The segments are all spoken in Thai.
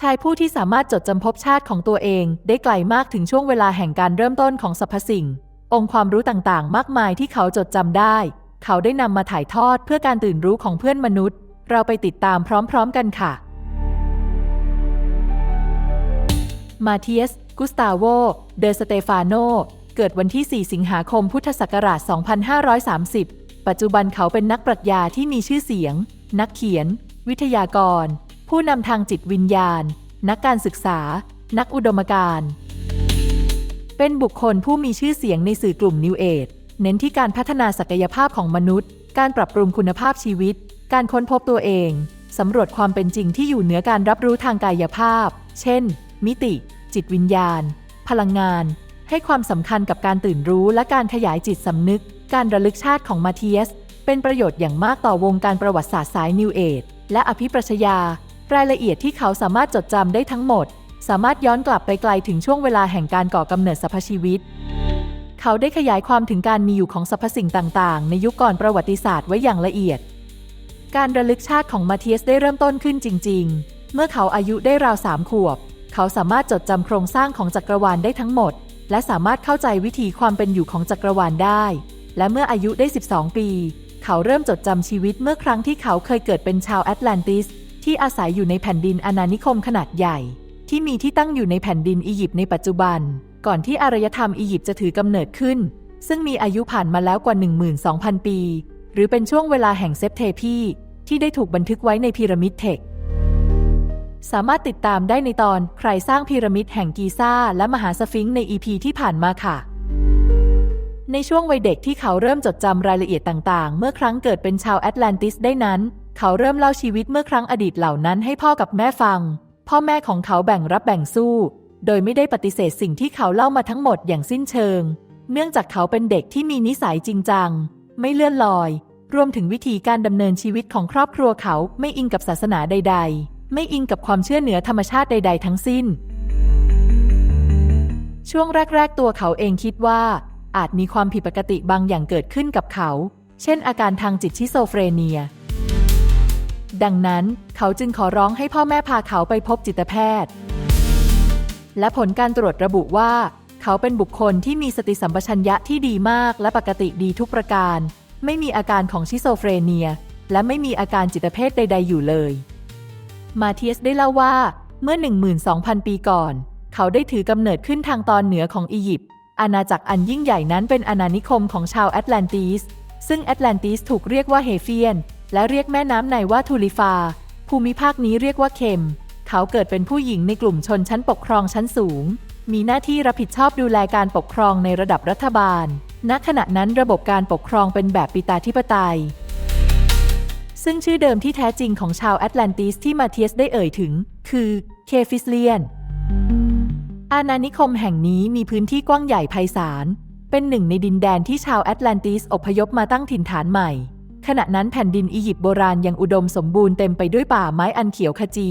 ชายผู้ที่สามารถจดจำภพชาติของตัวเอง ได้ไกลมากถึงช่วงเวลาแห่งการเริ่มต้นของสรรพสิ่ง องค์ความรู้ต่างๆ มากมายที่เขาจดจำได้ เขาได้นำมาถ่ายทอดเพื่อการตื่นรู้ของเพื่อนมนุษย์ เราไปติดตามพร้อมๆกันค่ะ มาเทียส กุสตาโว เดอสเตฟาโน เกิดวันที่ 4 สิงหาคม พุทธศักราช 2530 ปัจจุบันเขาเป็นนักปรัชญาที่มีชื่อเสียง นักเขียน วิทยากร ผู้นำทางจิตวิญญาณ นักการศึกษา นักอุดมการณ์เป็นบุคคลผู้มีชื่อเสียงในสื่อกลุ่มนิวเอจเน้นที่การพัฒนาศักยภาพของมนุษย์ การปรับปรุงคุณภาพชีวิต การค้นพบตัวเอง สำรวจความเป็นจริงที่อยู่เหนือการรับรู้ทางกายภาพ เช่น มิติ จิตวิญญาณ พลังงาน ให้ความสำคัญกับการตื่นรู้และการขยายจิตสำนึก การระลึกชาติของมาเทียส เป็นประโยชน์อย่างมากต่อวงการประวัติศาสตร์สายนิวเอจและอภิปรัชญา รายละเอียดที่เขาสามารถจดจำได้ทั้งหมด สามารถย้อนกลับไปไกลถึงช่วงเวลาแห่งการก่อกำเนิดสรรพชีวิต เขาได้ขยายความถึงการมีอยู่ของสรรพสิ่งต่างๆ ในยุคก่อนประวัติศาสตร์ไว้อย่างละเอียด การระลึกชาติของมาเทียสได้เริ่มต้นขึ้นจริง ๆ เมื่อเขาอายุได้ราวสามขวบ เขาสามารถจดจำโครงสร้างของจักรวาลได้ทั้งหมด และสามารถเข้าใจวิธีความเป็นอยู่ของจักรวาลได้ และเมื่ออายุได้ 12 ปี เขาเริ่มจดจำชีวิตเมื่อครั้งที่เขาเคยเกิดเป็นชาวแอตแลนติส ที่อาศัยอยู่ในแผ่นดินอาณานิคมขนาดใหญ่ ที่มีที่ตั้งอยู่ในแผ่นดินอียิปต์ในปัจจุบัน ก่อนที่อารยธรรมอียิปต์จะถือกำเนิดขึ้น ซึ่งมีอายุผ่านมาแล้วกว่า 12,000 ปี หรือเป็นช่วงเวลาแห่งเซปเทพีที่ได้ถูกบันทึกไว้ในพีระมิดเทคสามารถติดตามได้ในตอนใครสร้างพีระมิดแห่งกีซ่าและมหาสฟิงค์ในอีพีที่ผ่านมาค่ะ ในช่วงวัยเด็กที่เขาเริ่มจดจำรายละเอียดต่างๆ เมื่อครั้งเกิดเป็นชาวแอตแลนติสได้นั้น เขาเริ่มเล่าชีวิตเมื่อครั้งอดีตเหล่านั้นให้พ่อกับแม่ฟัง พ่อแม่ของเขาแบ่งรับแบ่งสู้ โดยไม่ได้ปฏิเสธสิ่งที่เขาเล่ามาทั้งหมดอย่างสิ้นเชิง เนื่องจากเขาเป็นเด็กที่มีนิสัยจริงจัง ไม่เลื่อนลอย รวมถึงวิธีการดำเนินชีวิตของครอบครัวเขาไม่อิงกับศาสนาใด ๆ ไม่อิงกับความเชื่อเหนือธรรมชาติใด ๆ ทั้งสิ้น ช่วงแรก ๆ ตัวเขาเองคิดว่า อาจมีความผิดปกติบางอย่างเกิดขึ้นกับเขา เช่น อาการทางจิตชิโซเฟรเนีย ดังนั้นเขาจึงขอร้องให้พ่อแม่พาเขาไปพบจิตแพทย์ และผลการตรวจระบุว่า เขาเป็นบุคคลที่มีสติสัมปชัญญะที่ดีมากและปกติดีทุกประการ ไม่มีอาการของชิโซเฟรเนีย และไม่มีอาการจิตเภทใด ๆ อยู่เลย มาเทียสได้เล่าว่าเมื่อ 12,000 ปีก่อน เขาได้ถือกำเนิดขึ้นทางตอนเหนือของอียิปต์อาณาจักรอันยิ่งใหญ่นั้นเป็นอาณานิคมของชาวแอตแลนติส ซึ่งแอตแลนติสถูกเรียกว่าเฮเฟียน และเรียกแม่น้ำในว่าทูลิฟา ภูมิภาคนี้เรียกว่าเคม เขาเกิดเป็นผู้หญิงในกลุ่มชนชั้นปกครองชั้นสูง มีหน้าที่รับผิดชอบดูแลการปกครองในระดับรัฐบาล ณ ขณะนั้นระบบการปกครองเป็นแบบปิตาธิปไตย ซึ่งชื่อเดิมที่แท้จริงของชาวแอตแลนติสที่มาเทียสได้เอ่ยถึง คือเคฟิสเลียน อาณานิคมแห่งนี้มีพื้นที่กว้างใหญ่ไพศาล เป็นหนึ่งในดินแดนที่ชาวแอตแลนติสอพยพมาตั้งถิ่นฐานใหม่ ขณะนั้นแผ่นดินอียิปต์โบราณยังอุดมสมบูรณ์เต็มไปด้วยป่าไม้อันเขียวขจี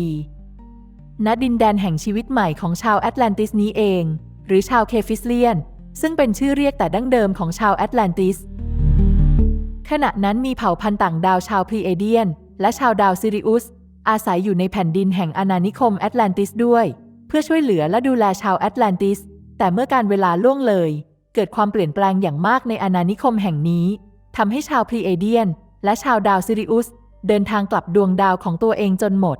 ณ ดินแดนแห่งชีวิตใหม่ของชาวแอตแลนติสนี้เอง หรือชาวเคฟิสเลียน ซึ่งเป็นชื่อเรียกแต่ดั้งเดิมของชาวแอตแลนติส ขณะนั้นมีเผ่าพันธุ์ต่างดาวชาวพลีเอเดียน และชาวดาวซิริอุส อาศัยอยู่ในแผ่นดินแห่งอาณานิคมแอตแลนติสด้วย เพื่อช่วยเหลือและดูแลชาวแอตแลนติส แต่เมื่อการเวลาล่วงเลย เกิดความเปลี่ยนแปลงอย่างมากในอาณานิคมแห่งนี้ทำให้ชาวพลีเอเดียน และชาวดาวซิริอุสเดินทางกลับดวงดาวของตัวเองจนหมด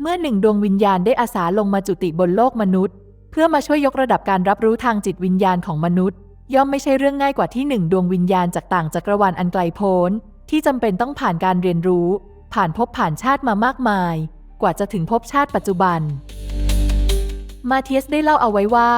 เมื่อหนึ่งดวงวิญญาณได้อาสาลงมาจุติบนโลกมนุษย์ เพื่อมาช่วยยกระดับการรับรู้ทางจิตวิญญาณของมนุษย์ ย่อมไม่ใช่เรื่องง่ายกว่าที่หนึ่งดวงวิญญาณจากต่างจักรวาลอันไกลโพ้น ที่จำเป็นต้องผ่านการเรียนรู้ ผ่านภพผ่านชาติมามากมาย กว่าจะถึงภพชาติปัจจุบัน มาเทียสได้เล่าเอาไว้ว่า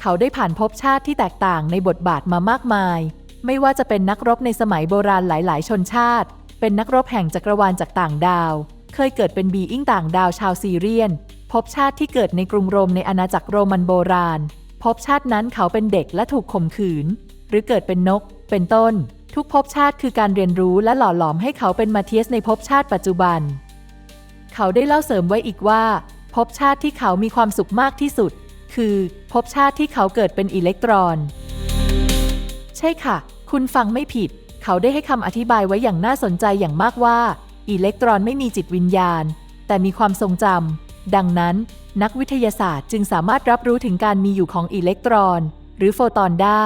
เขาได้ผ่านภพชาติที่แตกต่างในบทบาทมามากมาย ไม่ว่าจะเป็นนักรบในสมัยโบราณหลาย ๆ ชนชาติ เป็นนักรบแห่งจักรวาลจากต่างดาว เคยเกิดเป็นบีอิงต่างดาวชาวซีเรียนภพชาติที่เกิดในกรุงโรมในอาณาจักรโรมันโบราณภพชาตินั้นเขาเป็นเด็กและถูกข่มขืน หรือเกิดเป็นนก เป็นต้น ทุกภพชาติคือการเรียนรู้และหล่อหลอมให้เขาเป็นมาเทียสในภพชาติปัจจุบัน เขาได้เล่าเสริมไว้อีกว่าภพชาติที่เขามีความสุขมากที่สุด คือภพชาติที่เขาเกิดเป็นอิเล็กตรอน ใช่ค่ะ คุณฟังไม่ผิด เขาได้ให้คำอธิบายไว้อย่างน่าสนใจอย่างมากว่า อิเล็กตรอนไม่มีจิตวิญญาณ แต่มีความทรงจำ ดังนั้น นักวิทยาศาสตร์จึงสามารถรับรู้ถึงการมีอยู่ของอิเล็กตรอน หรือโฟตอนได้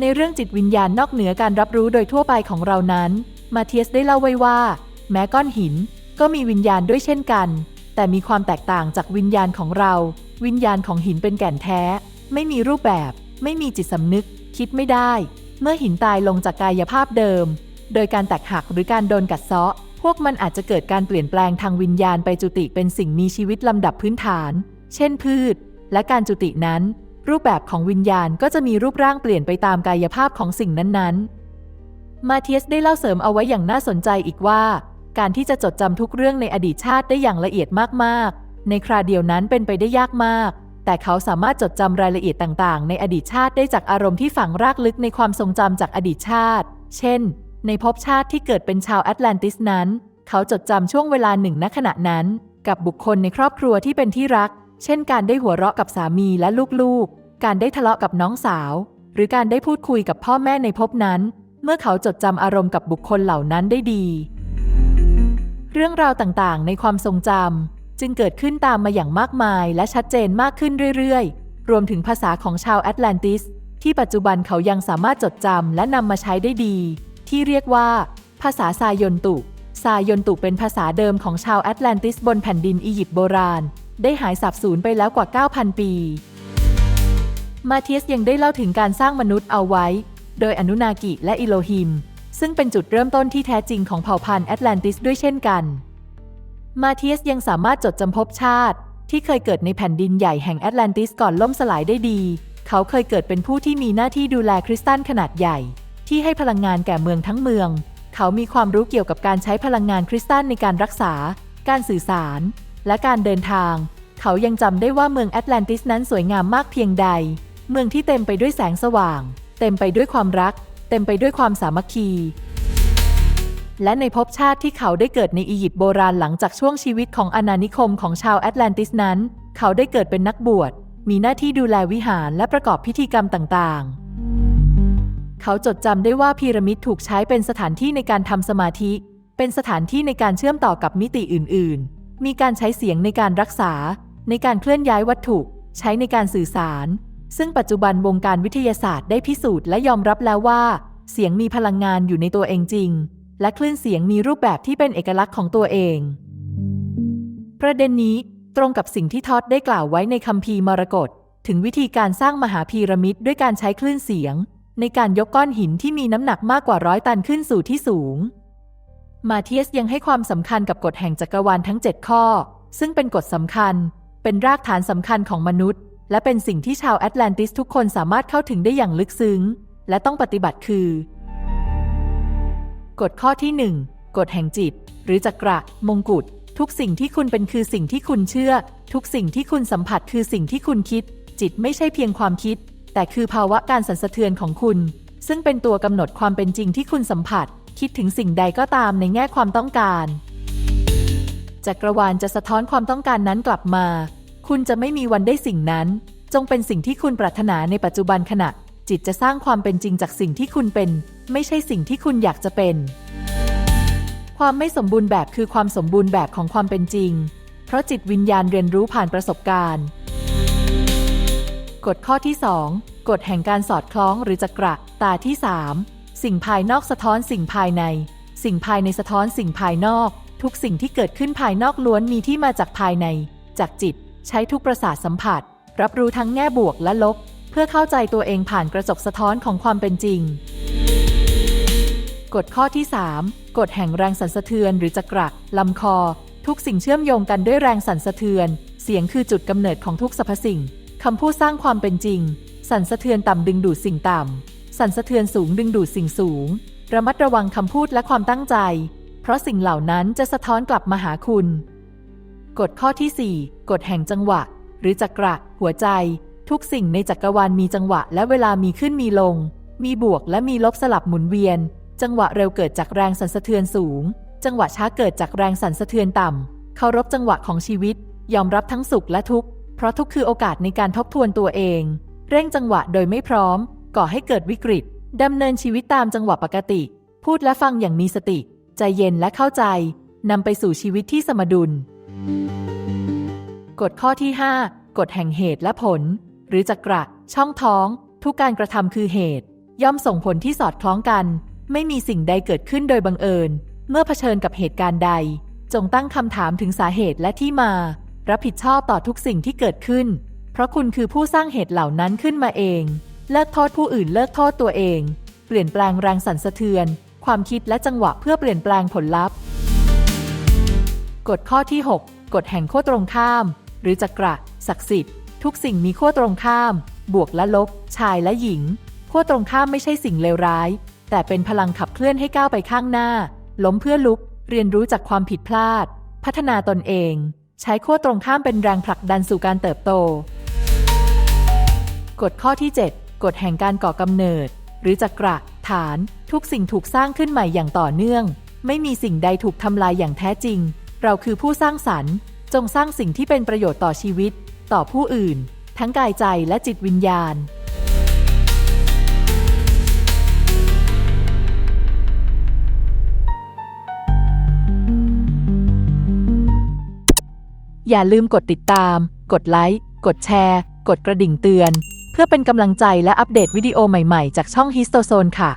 ในเรื่องจิตวิญญาณนอกเหนือการรับรู้โดยทั่วไปของเรานั้น มาเทียสได้เล่าไว้ว่า แม้ก้อนหิน ก็มีวิญญาณด้วยเช่นกัน แต่มีความแตกต่างจากวิญญาณของเรา วิญญาณของหินเป็นแก่นแท้ ไม่มีรูปแบบ ไม่มีจิตสำนึก คิดไม่ได้ เมื่อหินตายลงจากกายภาพเดิม โดยการแตกหักหรือการโดนกัดเซาะ พวกมันอาจจะเกิดการเปลี่ยนแปลงทางวิญญาณไปจุติเป็นสิ่งมีชีวิตลำดับพื้นฐาน เช่นพืช และการจุตินั้น รูปแบบของวิญญาณก็จะมีรูปร่างเปลี่ยนไปตามกายภาพของสิ่งนั้นๆ มาเทียสได้เล่าเสริมเอาไว้อย่างน่าสนใจอีกว่า การที่จะจดจำทุกเรื่องในอดีตชาติได้อย่างละเอียดมากๆ ในคราเดียวนั้นเป็นไปได้ยากมาก แต่เขาสามารถจดจำรายละเอียดต่างๆ ในอดีตชาติได้จากอารมณ์ที่ฝังรากลึกในความทรงจำจากอดีตชาติ เช่น ในภพชาติที่เกิดเป็นชาวแอตแลนติสนั้น เขาจดจำช่วงเวลาหนึ่งณขณะนั้น กับบุคคลในครอบครัวที่เป็นที่รัก เช่น การได้หัวเราะกับสามีและลูกๆ การได้ทะเลาะกับน้องสาว หรือการได้พูดคุยกับพ่อแม่ในภพนั้น เมื่อเขาจดจำอารมณ์กับบุคคลเหล่านั้นได้ดี เรื่องราวต่างๆ ในความทรงจำ จึงเกิดขึ้นตามมาอย่างมากมายและชัดเจนมากขึ้นเรื่อยๆ รวมถึงภาษาของชาวแอตแลนติส ที่ปัจจุบันเขายังสามารถจดจำและนำมาใช้ได้ดี ที่เรียกว่า ภาษาซายนตุซายนตุเป็นภาษาเดิมของชาวแอตแลนติสบนแผ่นดินอียิปต์โบราณ ได้หายสาบสูญไปแล้วกว่า 9,000 ปี มาเทียสยังได้เล่าถึงการสร้างมนุษย์เอาไว้ โดยอนุนากิและอิโลฮิม ซึ่งเป็นจุดเริ่มต้นที่แท้จริงของเผ่าพันธุ์แอตแลนติสด้วยเช่นกัน มาเทียสยังสามารถจดจำภพชาติ ที่เคยเกิดในแผ่นดินใหญ่แห่งแอตแลนติสก่อนล่มสลายได้ดี เขาเคยเกิดเป็นผู้ที่มีหน้าที่ดูแลคริสตัลขนาดใหญ่ ที่ให้พลังงานแก่เมืองทั้งเมือง เขามีความรู้เกี่ยวกับการใช้พลังงานคริสตัลในการรักษา การสื่อสาร และการเดินทาง เขายังจำได้ว่าเมืองแอตแลนติสนั้นสวยงามมากเพียงใด เมืองที่เต็มไปด้วยแสงสว่าง เต็มไปด้วยความรัก เต็มไปด้วยความสามัคคี และในภพชาติที่เขาได้เกิดในอียิปต์โบราณหลังจากช่วงชีวิตของอาณานิคมของชาวแอตแลนติสนั้น เขาได้เกิดเป็นนักบวช มีหน้าที่ดูแลวิหารและประกอบพิธีกรรมต่างๆ เขาจดจำได้ว่าพีระมิดถูกใช้เป็นสถานที่ในการทำสมาธิ เป็นสถานที่ในการเชื่อมต่อกับมิติอื่น ๆ มีการใช้เสียงในการรักษา ในการเคลื่อนย้ายวัตถุ ใช้ในการสื่อสาร ซึ่งปัจจุบันวงการวิทยาศาสตร์ได้พิสูจน์และยอมรับแล้วว่า เสียงมีพลังงานอยู่ในตัวเองจริง และคลื่นเสียงมีรูปแบบที่เป็นเอกลักษณ์ของตัวเอง ประเด็นนี้ตรงกับสิ่งที่ทอดได้กล่าวไว้ในคัมภีร์มรกตถึงวิธีการสร้างมหาพีระมิดด้วยการใช้คลื่นเสียง ในการยกก้อนหินที่มีน้ำหนักมากกว่าร้อยตันขึ้นสู่ที่สูง มาเทียสยังให้ความสำคัญกับกฎแห่งจักรวาลทั้ง 7 ข้อ ซึ่งเป็นกฎสำคัญ เป็นรากฐานสำคัญของมนุษย์ และเป็นสิ่งที่ชาวแอตแลนติสทุกคนสามารถเข้าถึงได้อย่างลึกซึ้ง และต้องปฏิบัติคือ กฎข้อที่ 1 กฎแห่งจิต หรือจักระ มงกุฎ ทุกสิ่งที่คุณเป็นคือสิ่งที่คุณเชื่อ ทุกสิ่งที่คุณสัมผัสคือสิ่งที่คุณคิด จิตไม่ใช่เพียงความคิด แต่คือภาวะการสั่นสะเทือนของคุณ ซึ่งเป็นตัวกำหนดความเป็นจริงที่คุณสัมผัส คิดถึงสิ่งใดก็ตามในแง่ความต้องการจักรวาลจะสะท้อนความต้องการนั้นกลับมา คุณจะไม่มีวันได้สิ่งนั้น จงเป็นสิ่งที่คุณปรารถนาในปัจจุบันขณะ จิตจะสร้างความเป็นจริงจากสิ่งที่คุณเป็น ไม่ใช่สิ่งที่คุณอยากจะเป็น ความไม่สมบูรณ์แบบคือความสมบูรณ์แบบของความเป็นจริง เพราะจิตวิญญาณเรียนรู้ผ่านประสบการณ์ กฎข้อที่ 2 กฎแห่งการสอดคล้องหรือจักระตาที่ 3 สิ่งภายนอกสะท้อนสิ่งภายใน สิ่งภายในสะท้อนสิ่งภายนอก ทุกสิ่งที่เกิดขึ้นภายนอกล้วนมีที่มาจากภายใน จากจิต ใช้ทุกประสาทสัมผัส รับรู้ทั้งแง่บวกและลบ เพื่อเข้าใจตัวเองผ่านกระจกสะท้อนของความเป็นจริง กฎข้อที่ 3กฎแห่งแรงสั่นสะเทือนหรือจักระลำคอ ทุกสิ่งเชื่อมโยงกันด้วยแรงสั่นสะเทือน เสียงคือจุดกำเนิดของทุกสรรพสิ่งคำพูดสร้างความเป็นจริง สั่นสะเทือนต่ำดึงดูดสิ่งต่ำสั่นสะเทือนสูงดึงดูดสิ่งสูง ระมัดระวังคำพูดและความตั้งใจ เพราะสิ่งเหล่านั้นจะสะท้อนกลับมาหาคุณ กฎข้อที่ 4กฎแห่งจังหวะ หรือจักระหัวใจ ทุกสิ่งในจักรวาลมีจังหวะ และเวลามีขึ้นมีลง มีบวกและมีลบสลับหมุนเวียน จังหวะเร็วเกิดจากแรงสั่นสะเทือนสูง จังหวะช้าเกิดจากแรงสั่นสะเทือนต่ำเคารพจังหวะของชีวิต ยอมรับทั้งสุขและทุกข์ เพราะทุกคือโอกาสในการทบทวนตัวเอง เร่งจังหวะโดยไม่พร้อม ก่อให้เกิดวิกฤตดำเนินชีวิตตามจังหวะปกติ พูดและฟังอย่างมีสติ ใจเย็นและเข้าใจนำไปสู่ชีวิตที่สมดุล กฎข้อที่ 5 กฎแห่งเหตุและผล หรือจักระ ช่องท้อง ทุกการกระทำคือเหตุ ย่อมส่งผลที่สอดคล้องกัน ไม่มีสิ่งใดเกิดขึ้นโดยบังเอิญ เมื่อเผชิญกับเหตุการณ์ใด จงตั้งคำถามถึงสาเหตุและที่มา รับผิดชอบต่อทุกสิ่งที่เกิดขึ้น เพราะคุณคือผู้สร้างเหตุเหล่านั้นขึ้นมาเอง เลิกโทษผู้อื่นเลิกโทษตัวเอง เปลี่ยนแปลงแรงสั่นสะเทือน ความคิดและจังหวะเพื่อเปลี่ยนแปลงผลลัพธ์ กฎข้อที่ 6 กฎแห่งขั้วตรงข้าม หรือจักระศักดิ์สิทธิ์ ทุกสิ่งมีขั้วตรงข้าม บวกและลบ ชายและหญิงขั้วตรงข้ามไม่ใช่สิ่งเลวร้าย แต่เป็นพลังขับเคลื่อนให้ก้าวไปข้างหน้า ล้มเพื่อลุก เรียนรู้จากความผิดพลาด พัฒนาตนเอง ใช้ขั้วตรงข้ามเป็นแรงผลักดันสู่การเติบโต กฎข้อที่ 7 กฎแห่งการก่อกำเนิด หรือจักระฐาน ทุกสิ่งถูกสร้างขึ้นใหม่อย่างต่อเนื่อง ไม่มีสิ่งใดถูกทำลายอย่างแท้จริง เราคือผู้สร้างสรรค์ จงสร้างสิ่งที่เป็นประโยชน์ต่อชีวิต ต่อผู้อื่น ทั้งกายใจและจิตวิญญาณ อย่าลืมกดติดตาม กดไลค์ กดแชร์ กดกระดิ่งเตือน เพื่อเป็นกำลังใจและอัปเดตวิดีโอใหม่ๆ จากช่อง Histozone ค่ะ